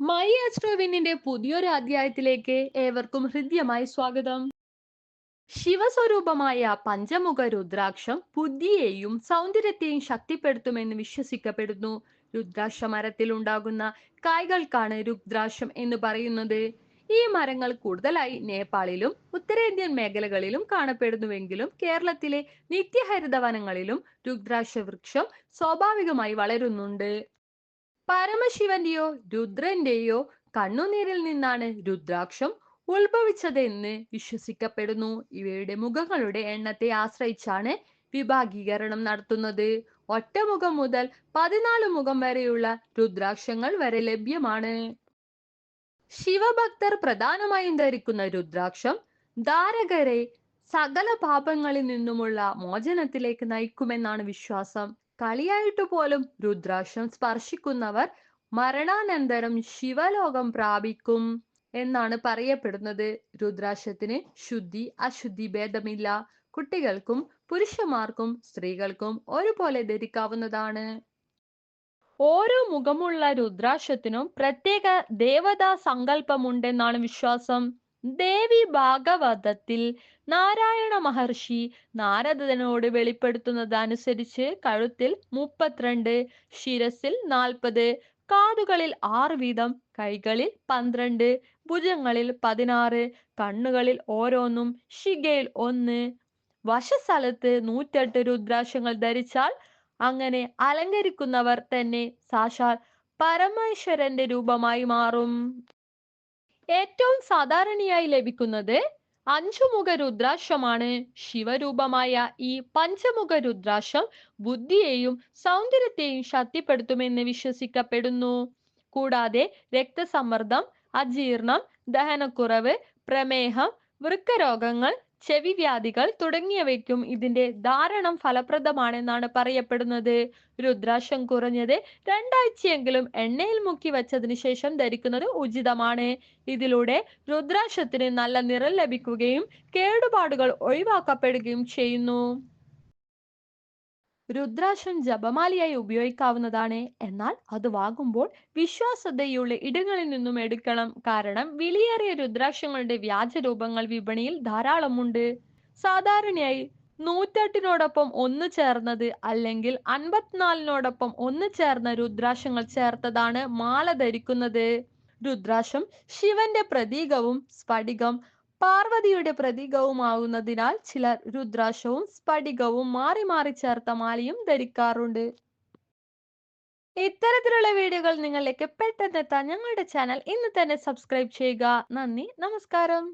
My ആസ്ട്രോവിന്നിന്റെ പുതിയൊരു അധ്യായത്തിലേക്ക് ഏവർക്കും ഹൃദ്യമായി സ്വാഗതം. ശിവസ്വരൂപമായ പഞ്ചമുഖ രുദ്രാക്ഷം ബുദ്ധിയെയും സൗന്ദര്യത്തെയും ശക്തിപ്പെടുത്തുമെന്ന് വിശ്വസിക്കപ്പെടുന്നു. രുദ്രാക്ഷ മരത്തിൽ ഉണ്ടാകുന്ന കായ്കൾക്കാണ് രുദ്രാക്ഷം എന്ന് പറയുന്നത്. ഈ മരങ്ങൾ കൂടുതലായി നേപ്പാളിലും ഉത്തരേന്ത്യൻ മേഖലകളിലും കാണപ്പെടുന്നുവെങ്കിലും കേരളത്തിലെ നിത്യഹരിത വനങ്ങളിലും രുദ്രാക്ഷ വൃക്ഷം സ്വാഭാവികമായി വളരുന്നുണ്ട്. പരമശിവന്റെയോ രുദ്രന്റെയോ കണ്ണുനീരിൽ നിന്നാണ് രുദ്രാക്ഷം ഉത്ഭവിച്ചതെന്ന് വിശ്വസിക്കപ്പെടുന്നു. ഇവയുടെ മുഖങ്ങളുടെ എണ്ണത്തെ ആശ്രയിച്ചാണ് വിഭാഗീകരണം നടത്തുന്നത്. ഒറ്റമുഖം മുതൽ പതിനാല് മുഖം വരെയുള്ള രുദ്രാക്ഷങ്ങൾ വരെ ലഭ്യമാണ്. ശിവഭക്തർ പ്രധാനമായും ധരിക്കുന്ന രുദ്രാക്ഷം ധാരകരെ സകല പാപങ്ങളിൽ നിന്നുമുള്ള മോചനത്തിലേക്ക് നയിക്കുമെന്നാണ് വിശ്വാസം. കളിയായിട്ട് പോലും രുദ്രാക്ഷം സ്പർശിക്കുന്നവർ മരണാനന്തരം ശിവലോകം പ്രാപിക്കും എന്നാണ് പറയപ്പെടുന്നത്. രുദ്രാക്ഷത്തിന് ശുദ്ധി അശുദ്ധി ഭേദമില്ല. കുട്ടികൾക്കും പുരുഷന്മാർക്കും സ്ത്രീകൾക്കും ഒരുപോലെ ധരിക്കാവുന്നതാണ്. ഓരോ മുഖമുള്ള രുദ്രാക്ഷത്തിനും പ്രത്യേക ദേവതാ സങ്കല്പമുണ്ടെന്നാണ് വിശ്വാസം. ദേവി ഭാഗവതത്തിൽ നാരായണ മഹർഷി നാരദനോട് വെളിപ്പെടുത്തുന്നത് അനുസരിച്ച് കഴുത്തിൽ മുപ്പത്തിരണ്ട് ശിരസിൽ നാൽപ്പത് കാതുകളിൽ ആറ് വീതം കൈകളിൽ പന്ത്രണ്ട് ഭുജങ്ങളിൽ പതിനാറ് കണ്ണുകളിൽ ഓരോന്നും ശിഖയിൽ ഒന്ന്. വശസ്ഥലത്ത് നൂറ്റെട്ട് രുദ്രാശങ്ങൾ ധരിച്ചാൽ അങ്ങനെ അലങ്കരിക്കുന്നവർ തന്നെ സാക്ഷാൽ പരമേശ്വരന്റെ രൂപമായി മാറും. ഏറ്റവും സാധാരണയായി ലഭിക്കുന്നത് അഞ്ചുമുഖ രുദ്രാക്ഷമാണ് ശിവരൂപമായ ഈ പഞ്ചമുഖ രുദ്രാക്ഷം ബുദ്ധിയെയും സൗന്ദര്യത്തെയും ശക്തിപ്പെടുത്തുമെന്ന് വിശ്വസിക്കപ്പെടുന്നു. കൂടാതെ രക്തസമ്മർദ്ദം അജീർണം ദഹനക്കുറവ് പ്രമേഹം വൃക്കരോഗങ്ങൾ ചെവി വ്യാധികൾ തുടങ്ങിയവയ്ക്കും ഇതിന്റെ ധാരണം ഫലപ്രദമാണെന്നാണ് പറയപ്പെടുന്നത്. രുദ്രാക്ഷം കുറഞ്ഞത് രണ്ടാഴ്ചയെങ്കിലും എണ്ണയിൽ മുക്കി വെച്ചതിന് ശേഷം ധരിക്കുന്നത് ഉചിതമാണ്. ഇതിലൂടെ രുദ്രാക്ഷത്തിന് നല്ല നിറം ലഭിക്കുകയും കേടുപാടുകൾ ഒഴിവാക്കപ്പെടുകയും ചെയ്യുന്നു. രുദ്രാക്ഷം ജപമാലയായി ഉപയോഗിക്കാവുന്നതാണ്. എന്നാൽ അത് വാങ്ങുമ്പോൾ വിശ്വാസതയുള്ള ഇടങ്ങളിൽ നിന്നും എടുക്കണം. കാരണം വിലയേറിയ രുദ്രാക്ഷങ്ങളുടെ വ്യാജ രൂപങ്ങൾ വിപണിയിൽ ധാരാളമുണ്ട്. സാധാരണയായി നൂറ്റെട്ടിനോടൊപ്പം ഒന്ന് ചേർന്നത് അല്ലെങ്കിൽ അൻപത്തിനാലിനോടൊപ്പം ഒന്ന് ചേർന്ന രുദ്രാക്ഷങ്ങൾ ചേർത്തതാണ് മാല ധരിക്കുന്നത്. രുദ്രാക്ഷം ശിവന്റെ പ്രതീകവും സ്ഫടികം പാർവതിയുടെ പ്രതീകവുമാവുന്നതിനാൽ ചിലർ രുദ്രാക്ഷവും സ്ഫടികവും മാറി മാറി ചേർത്ത മാലയും ധരിക്കാറുണ്ട്. ഇത്തരത്തിലുള്ള വീഡിയോകൾ നിങ്ങളിലേക്ക് പെട്ടെന്ന് എത്താൻ ഞങ്ങളുടെ ചാനൽ ഇന്ന് തന്നെ സബ്സ്ക്രൈബ് ചെയ്യുക. നന്ദി നമസ്കാരം.